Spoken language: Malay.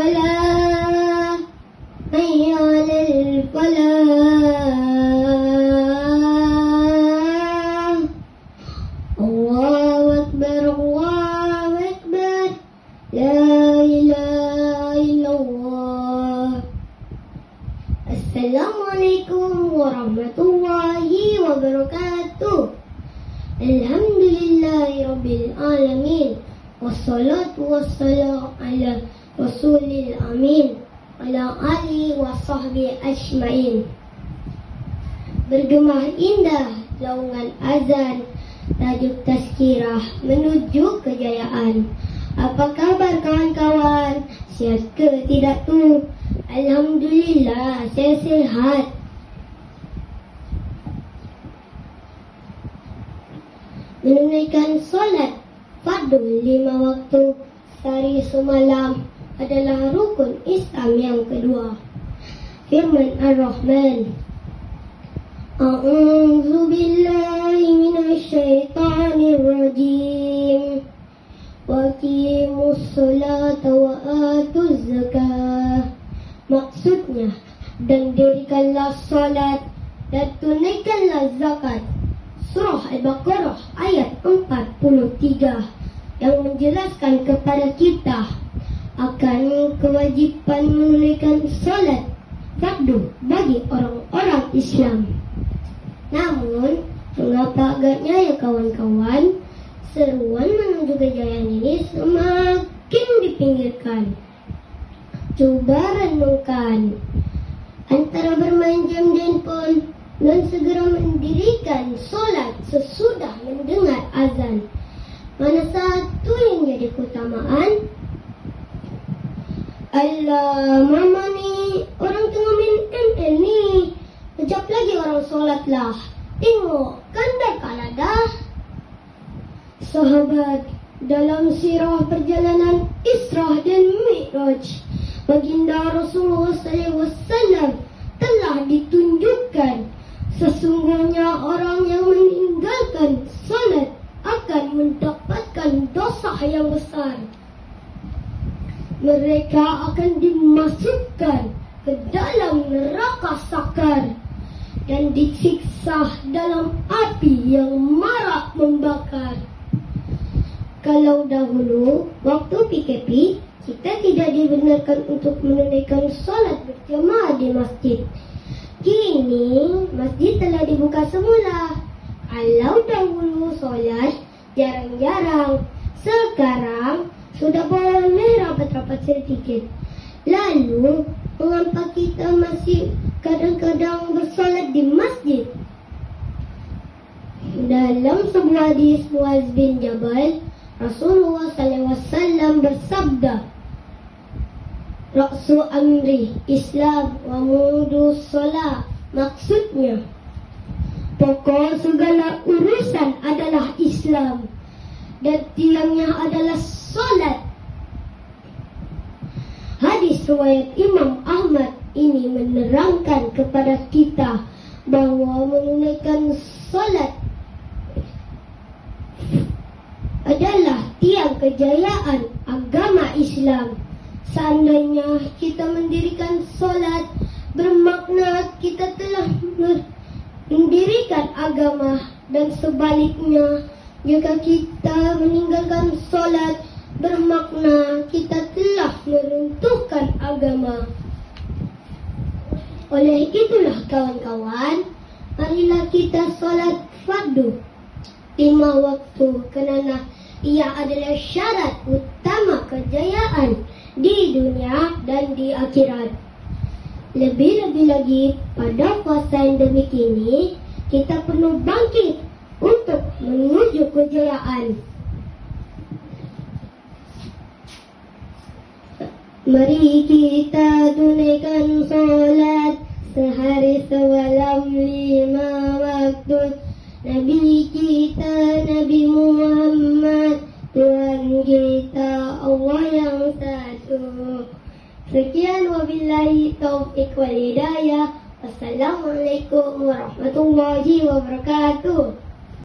الفلاح حي على الفلاح الله أكبر الله أكبر لا إله إلا الله السلام عليكم ورحمة الله وبركاته الحمد لله رب العالمين والصلاة والسلام على رسول الأمين على آله وصحبه أجمعين Bergemah indah laungan azan Tajuk tazkirah menuju kejayaan Apa kabar kawan-kawan? Sihat ke tidak tu? Alhamdulillah saya sihat Menunaikan solat fardu lima waktu sehari semalam adalah rukun Islam yang kedua. Firman Ar-Rahman A'udzu billahi minasyaitonir rajim. Wa qimus salata wa atuz zakah. Maksudnya dan dirikanlah salat dan tunaikanlah zakat. Surah Al-Baqarah ayat 43 yang menjelaskan kepada kita akan kewajipan menunaikan salat fardu bagi orang-orang Islam. Namun, mengapa agaknya ya kawan-kawan, seruan menuju kejayaan ini semakin dipinggirkan. Coba renungkan, antara handphone dan segera mendirikan solat sesudah mendengar azan. Mana satu yang jadi keutamaan? Allah, mama ni orang tengah main ML ni. Kejap lagi orang solat lah. Tengok, kan dah kalah dah. Sahabat, dalam sirah perjalanan Isra dan Mi'raj, baginda Rasulullah SAW telah ditunjukkan sesungguhnya orang yang meninggalkan salat akan mendapatkan dosa yang besar. Mereka akan dimasukkan ke dalam neraka sakar dan disiksa dalam api yang marak membakar. Kalau dahulu, waktu PKP, kita tidak dibenarkan untuk menunaikan solat berjemaah di masjid. Kini, masjid telah dibuka semula. Kalau dahulu solat, jarang-jarang. Sekarang, sudah boleh rapat-rapat sedikit. Lalu, mengapa kita masih kadang-kadang bersolat di masjid? Dalam sebuah hadis Muaz bin Jabal, Rasulullah SAW bersabda, Raksu amri Islam wa mudu solat Maksudnya Pokok segala urusan adalah Islam Dan tiangnya adalah solat Hadis riwayat Imam Ahmad ini menerangkan kepada kita bahawa menunaikan solat adalah tiang kejayaan agama Islam. Seandainya kita mendirikan solat bermakna mendirikan agama dan sebaliknya jika kita meninggalkan solat bermakna kita telah meruntuhkan agama. Oleh itulah kawan-kawan, marilah kita solat fardu lima waktu kerana ia adalah syarat utama kejayaan di dunia dan di akhirat. Lebih-lebih lagi pada fasa endemik ini, kita perlu bangkit untuk menuju kejayaan. Mari kita tunaikan solat sehari semalam lima waktu. Nabi kita Sekian wabillahi taufiq wal hidayah. Wassalamualaikum warahmatullahi wabarakatuh